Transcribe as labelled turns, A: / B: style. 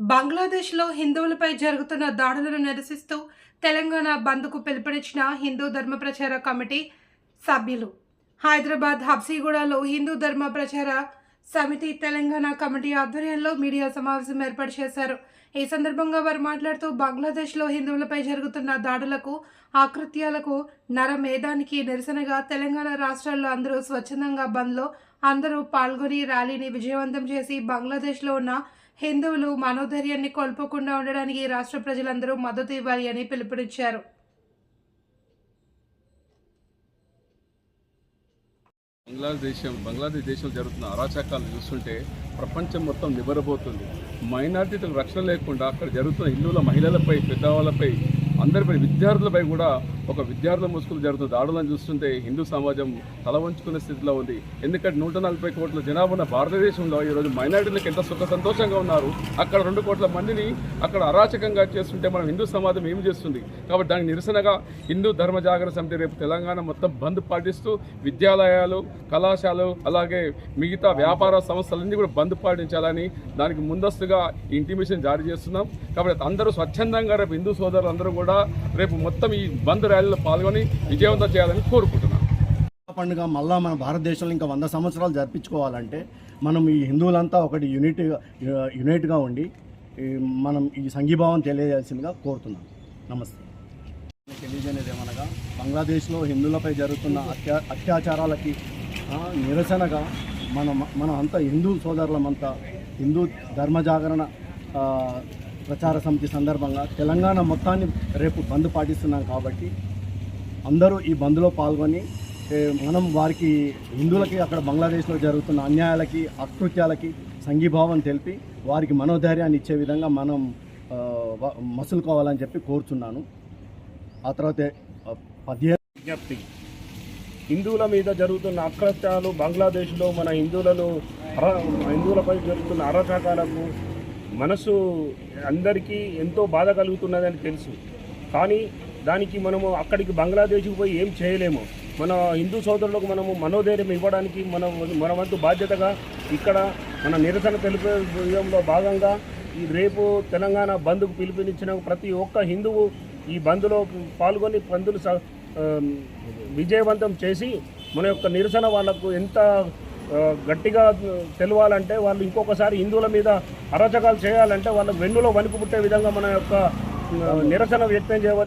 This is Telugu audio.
A: బంగ్లాదేశ్లో హిందువులపై జరుగుతున్న దాడులను నిరసిస్తూ తెలంగాణ బంద్కు పిలుపునిచ్చిన హిందూ ధర్మ ప్రచార కమిటీ సభ్యులు. హైదరాబాద్ హబ్సీగూడలో హిందూ ధర్మ ప్రచార సమితి తెలంగాణ కమిటీ ఆధ్వర్యంలో మీడియా సమావేశం ఏర్పాటు చేశారు. ఈ సందర్భంగా వారు మాట్లాడుతూ బంగ్లాదేశ్లో హిందువులపై జరుగుతున్న దాడులకు ఆకృత్యాలకు నరమేధానికి నిరసనగా తెలంగాణ రాష్ట్రాల్లో అందరూ స్వచ్ఛందంగా బంద్లో అందరూ పాల్గొని ర్యాలీని విజయవంతం చేసి బంగ్లాదేశ్లో ఉన్న హిందువులు మనోధైర్యాన్ని కోల్పోకుండా ఉండడానికి రాష్ట్ర ప్రజలందరూ మద్దతు ఇవ్వాలి అని పిలుపునిచ్చారు.
B: బంగ్లాదేశం బంగ్లాదేశ్ దేశంలో జరుగుతున్న అరాచకాలు చూస్తుంటే ప్రపంచం మొత్తం నిబరబోతుంది మైనార్టీలకు రక్షణ లేకుండా అక్కడ జరుగుతున్న హిందువుల మహిళలపై పెద్దవాళ్ళపై అందరిపై విద్యార్థులపై కూడా ఒక విద్యార్థుల ముసుగులు జరుగుతున్న దాడులను చూస్తుంటే హిందూ సమాజం తల వంచుకునే స్థితిలో ఉంది. ఎందుకంటే నూట నలభై కోట్ల జనాభా ఉన్న భారతదేశంలో ఈరోజు మైనార్టీలకు ఎంత సుఖ సంతోషంగా ఉన్నారు? అక్కడ రెండు కోట్ల మందిని అక్కడ అరాచకంగా చేస్తుంటే మనం హిందూ సమాజం ఏమి చేస్తుంది? కాబట్టి దానికి నిరసనగా హిందూ ధర్మ జాగరణ సమితి రేపు తెలంగాణ మొత్తం బంద్ పాటిస్తూ విద్యాలయాలు కళాశాలలు అలాగే మిగతా వ్యాపార సంస్థలన్నీ కూడా బంద్ పాటించాలని దానికి ముందస్తుగా ఇంటిమేషన్ జారీ చేస్తున్నాం. కాబట్టి అందరూ స్వచ్ఛందంగా రేపు హిందూ సోదరులందరూ కూడా రేపు మొత్తం ఈ బంద్ ర్యాలీలో పాల్గొని విజయవంతం చేయాలని కోరుకుంటున్నాం
C: పండుగ మళ్ళా మన భారతదేశంలో ఇంకా వంద సంవత్సరాలు జరిపించుకోవాలంటే మనం ఈ హిందువులంతా ఒకటి యూనిట్ యునైట్గా ఉండి ఈ మనం ఈ సంఘీభావం తెలియజేయాల్సిందిగా కోరుతున్నాం నమస్తే. తెలియజేయలేదు ఏమనగా బంగ్లాదేశ్లో హిందువులపై జరుగుతున్న అత్యా అత్యాచారాలకి నిరసనగా మనం మనం అంతా హిందూ సోదరులమంతా హిందూ ధర్మ జాగరణ ప్రచార సమితి సందర్భంగా తెలంగాణ మొత్తాన్ని రేపు బంద్ పాటిస్తున్నాం కాబట్టి అందరూ ఈ బంద్లో పాల్గొని మనం వారికి హిందువులకి అక్కడ బంగ్లాదేశ్లో జరుగుతున్న అన్యాయాలకి అకృత్యాలకి సంఘీభావం తెలిపి వారికి మనోధైర్యాన్ని ఇచ్చే విధంగా మనం మసులుకోవాలని చెప్పి కోరుచున్నాను. ఆ తర్వాత పదిహేను
D: విజ్ఞప్తి. హిందువుల మీద జరుగుతున్న అకృత్యాలు బంగ్లాదేశ్లో మన హిందువులను అర హిందువులపై జరుగుతున్న అరచకాలకు మనసు అందరికీ ఎంతో బాధ కలుగుతున్నదని తెలుసు. కానీ దానికి మనము అక్కడికి బంగ్లాదేశ్కి పోయి ఏం చేయలేము. మన హిందూ సోదరులకు మనము మనోధైర్యం ఇవ్వడానికి మనం మన వంతు బాధ్యతగా ఇక్కడ మన నిరసన తెలిపే విషయంలో భాగంగా ఈ రేపు తెలంగాణ బంద్కు పిలుపునిచ్చిన ప్రతి ఒక్క హిందువు ఈ బంద్లో పాల్గొని బంద్ను స- విజయవంతం చేసి మన యొక్క నిరసన వాళ్ళకు ఎంత గట్టిగా తెలవాలంటే వాళ్ళు ఇంకొకసారి హిందువుల మీద అరాచకాలు చేయాలంటే వాళ్ళ వెన్నులో వణుకు పుట్టే విధంగా మన యొక్క నిరసన వ్యక్తం చేయవచ్చు